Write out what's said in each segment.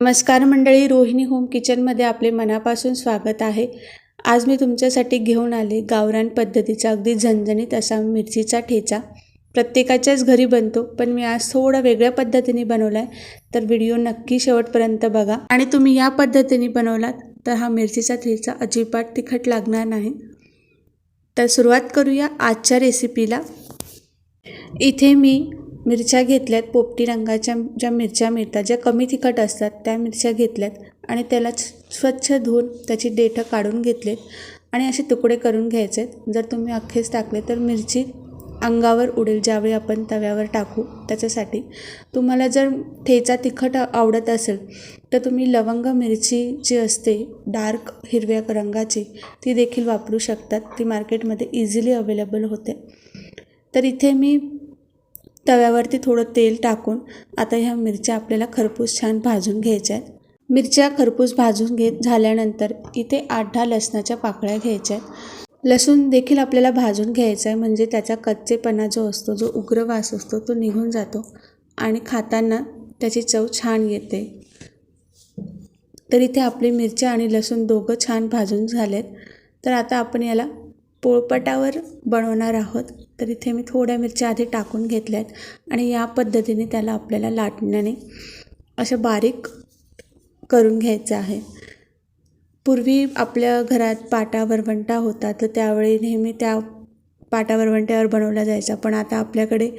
नमस्कार मंडळी रोहिणी होम किचनमध्ये आपले मनापासून स्वागत आहे. आज मी तुमच्यासाठी घेऊन आले गावरान पद्धतीचा अगदी झणझणीत असा मिरचीचा ठेचा. प्रत्येकाच्याच घरी बनतो पण मी आज थोडा वेगळ्या पद्धतीने बनवला आहे तर व्हिडिओ नक्की शेवटपर्यंत बघा. आणि तुम्ही या पद्धतीने बनवलात तर हा मिरचीचा ठेचा अजिबात तिखट लागणार नाही. तर सुरुवात करूया आजच्या रेसिपीला इथे मी मिरच्या घेतल्यात पोपटी रंगाच्या ज्या मिरच्या मिळतात ज्या कमी तिखट असतात त्या मिरच्या घेतल्यात आणि त्याला स्वच्छ धुवून त्याची देठं काढून घेतलेत आणि असे तुकडे करून घ्यायचे आहेत जर तुम्ही अख्खेच टाकले तर मिरची अंगावर उडेल ज्यावेळी आपण तव्यावर टाकू त्याच्यासाठी. तुम्हाला जर ठेचा तिखट आवडत असेल तर तुम्ही लवंग मिरची जी असते डार्क हिरव्या रंगाची ती देखील वापरू शकतात. ती मार्केटमध्ये इझिली अवेलेबल होते. तर इथे मी तव्यावरती थोडं तेल टाकून आता ह्या मिरच्या आपल्याला खरपूस छान भाजून घ्यायच्या आहेत. मिरच्या खरपूस भाजून घेत झाल्यानंतर इथे आठ दहा लसणाच्या पाकळ्या घ्यायच्या आहेत. लसूण देखील आपल्याला भाजून घ्यायचा आहे म्हणजे त्याचा कच्चेपणा जो असतो जो उग्र वास असतो तो निघून जातो आणि खाताना त्याची चव छान येते. तर इथे आपली मिरच्या आणि लसूण दोघं छान भाजून झालेत. तर आता आपण याला पोळपटावर बनवणार आहोत. तर इथे मी थोड्या मिरच्या आधी टाकून घेतल्या आहेत आणि या पद्धतीने त्याला आपल्याला लाटण्याने असं बारीक करून घ्यायचं आहे. पूर्वी आपल्या घरात पाटा वरवंटा होता तर त्यावेळी नेहमी त्या पाटा वरवंट्यावर बनवला जायचा पण आता आपल्याकडे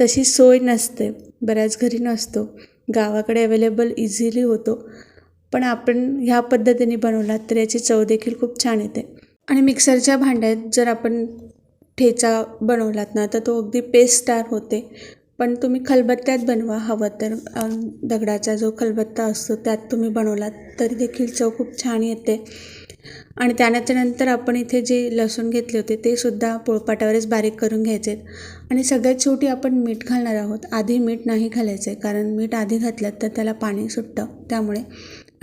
तशी सोय नसते बऱ्याच घरी नसतो. गावाकडे अवेलेबल इझिली होतो. पण आपण ह्या पद्धतीने बनवलात तर याची चव देखील खूप छान येते. आणि मिक्सरच्या भांड्यात जर आपण ठेचा बनवलात ना तर तो अगदी पेस्ट तयार होते. पण तुम्ही खलबत्त्यात बनवा हवं तर. दगडाचा जो खलबत्ता असतो त्यात तुम्ही बनवलात तरी देखील चव खूप छान येते. आणि त्यानंतर आपण इथे जे लसूण घेतले होते ते सुद्धा पोळपाटावरच बारीक करून घ्यायचे आणि सगळ्यात शेवटी आपण मीठ घालणार आहोत. आधी मीठ नाही घालायचं आहे कारण मीठ आधी घातलं तर त्याला पाणी सुटतं. त्यामुळे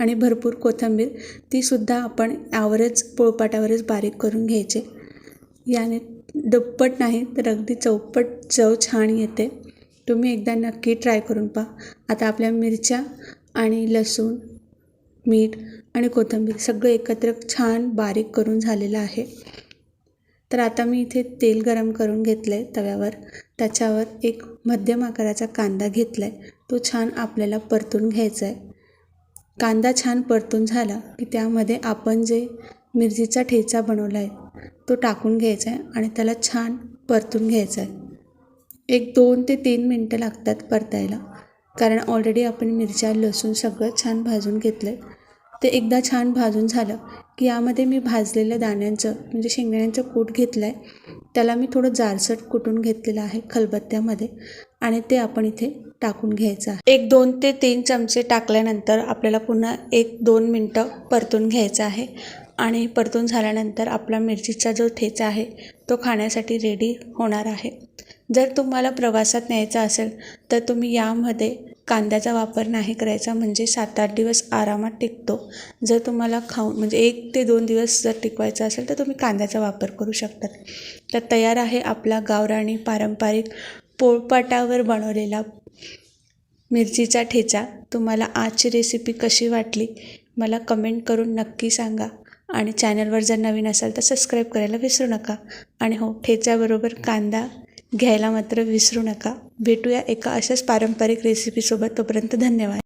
आणि भरपूर कोथिंबीर तीसुद्धा आपण यावरच पोळपाटावरच बारीक करून घ्यायचे. याने दुप्पट नाही तर अगदी चौपट चव छान येते. तुम्ही एकदा नक्की ट्राय करून पहा. आता आपल्या मिरच्या आणि लसूण मीठ आणि कोथिंबीर सगळं एकत्र छान बारीक करून झालेलं आहे. तर आता मी इथे तेल गरम करून घेतलं आहे तव्यावर. त्याच्यावर एक मध्यम आकाराचा कांदा घेतला आहे तो छान आपल्याला परतून घ्यायचा आहे कांदा छान परतून झाला की त्यामध्ये आपण जे मिरचीचा ठेचा बनवला आहे तो टाकून घ्यायचा आहे आणि त्याला छान परतून घ्यायचा आहे एक दोन ते तीन मिनटं लागतात परतायला कारण ऑलरेडी आपण मिरच्या लसूण सगळं छान भाजून घेतलं आहे ते एकदा छान भाजून झालं की यामध्ये मी भाजलेल्या दाण्यांचं म्हणजे शेंगदाण्यांचं कूट घेतलं आहे त्याला मी थोडं जारसट कुटून घेतलेलं आहे खलबत्त्यामध्ये. आणि ते आपण इथे टाकून घ्यायचं आहे. एक दोन ते तीन चमचे टाकल्यानंतर आपल्याला पुन्हा एक दोन मिनटं परतून घ्यायचं आहे. आणि परतून झाल्यानंतर आपला मिरचीचा जो ठेचा आहे तो खाण्यासाठी रेडी होणार आहे. जर तुम्हाला प्रवासात न्यायचा असेल तर तुम्ही यामध्ये कांद्याचा वापर नाही करायचा म्हणजे सात आठ दिवस आरामात टिकतो. जर तुम्हाला खाऊन म्हणजे एक ते दोन दिवस जर टिकवायचा असेल तर तुम्ही कांद्याचा वापर करू शकता. तर तयार आहे आपला गावराणी पारंपरिक पोळपाटावर बनवलेला मिरचीचा ठेचा. तुम्हाला आजची रेसिपी कशी वाटली? मला कमेंट करून नक्की सांगा. आणि चॅनलवर जर नवीन असाल तर सबस्क्राईब करायला विसरू नका. आणि हो ठेच्याबरोबर कांदा घ्यायला मात्र विसरू नका. भेटूया एका अशाच पारंपरिक रेसिपीसोबत तोपर्यंत धन्यवाद.